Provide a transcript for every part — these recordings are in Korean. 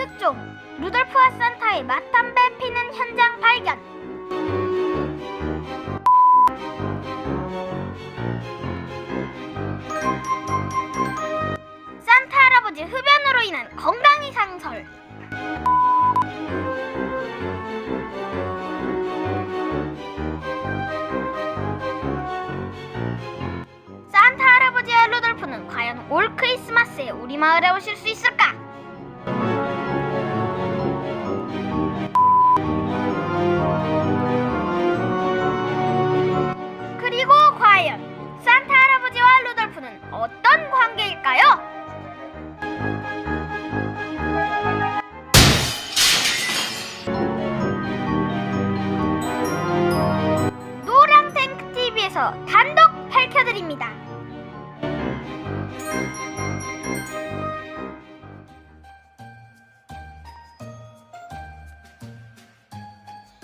특종 루돌프와 산타의 맛담배 피는 현장 발견 산타 할아버지 흡연으로 인한 건강 이상설 산타 할아버지와 루돌프는 과연 올 크리스마스에 우리 마을에 오실 수 있을까? 과연 산타 할아버지와 루돌프는 어떤 관계일까요? 노랑탱크 TV에서 단독 밝혀드립니다.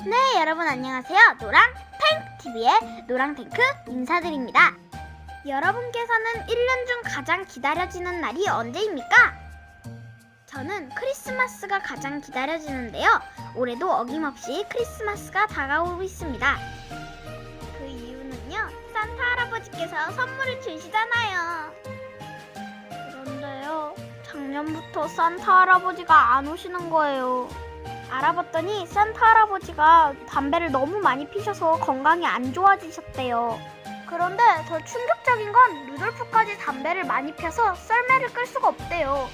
네, 여러분 안녕하세요. 노랑탱크 TV의 노랑탱크 인사드립니다. 여러분께서는 1년 중 가장 기다려지는 날이 언제입니까? 저는 크리스마스가 가장 기다려지는데요. 올해도 어김없이 크리스마스가 다가오고 있습니다. 그 이유는요, 산타 할아버지께서 선물을 주시잖아요. 그런데요, 작년부터 산타 할아버지가 안 오시는 거예요. 알아봤더니 산타 할아버지가 담배를 너무 많이 피셔서 건강이 안 좋아지셨대요. 그런데 더 충격적인 건 루돌프까지 담배를 많이 펴서 썰매를 끌 수가 없대요.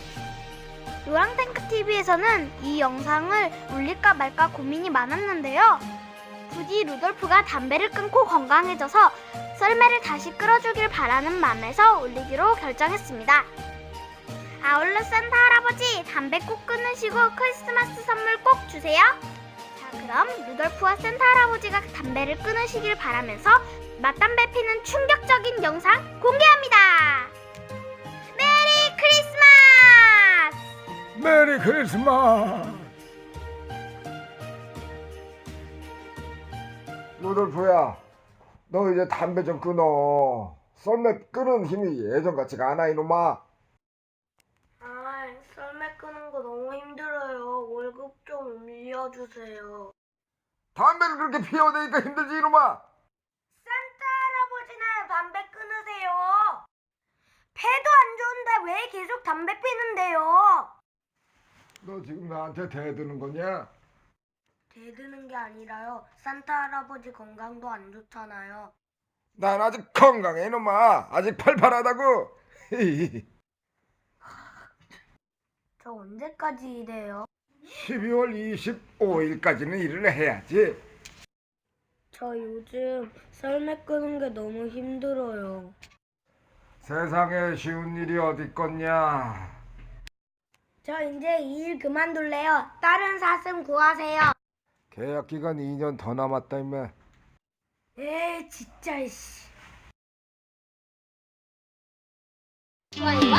노랑탱크 TV에서는 이 영상을 올릴까 말까 고민이 많았는데요. 부디 루돌프가 담배를 끊고 건강해져서 썰매를 다시 끌어주길 바라는 마음에서 올리기로 결정했습니다. 아울러 산타 할아버지 담배 꼭 끊으시고 크리스마스 선물 꼭 주세요. 자, 그럼 루돌프와 산타 할아버지가 담배를 끊으시길 바라면서 맛담배 피는 충격적인 영상 공개합니다. 메리 크리스마스! 메리 크리스마스! 루돌프야, 너 이제 담배 좀 끊어. 썰매 끄는 힘이 예전 같지가 않아, 이놈아. 아, 썰매 끄는 거 너무 힘들어요. 월급 좀 올려주세요. 담배를 그렇게 피워대니까 힘들지, 이놈아. 산타 할아버지는 담배 끊으세요. 배도 안 좋은데 왜 계속 담배 피는데요? 너 지금 나한테 대드는 거냐? 대드는 게 아니라요. 산타 할아버지 건강도 안 좋잖아요. 난 아직 건강해, 이놈아. 아직 팔팔하다고. 저 언제까지 일해요? 12월 25일까지는 일을 해야지. 저 요즘 썰매 끄는 게 너무 힘들어요. 세상에 쉬운 일이 어디 있겠냐. 저 이제 이 일 그만둘래요. 다른 사슴 구하세요. 계약 기간 2년 더 남았다, 임마. 에이, 진짜, 씨. 좋아요와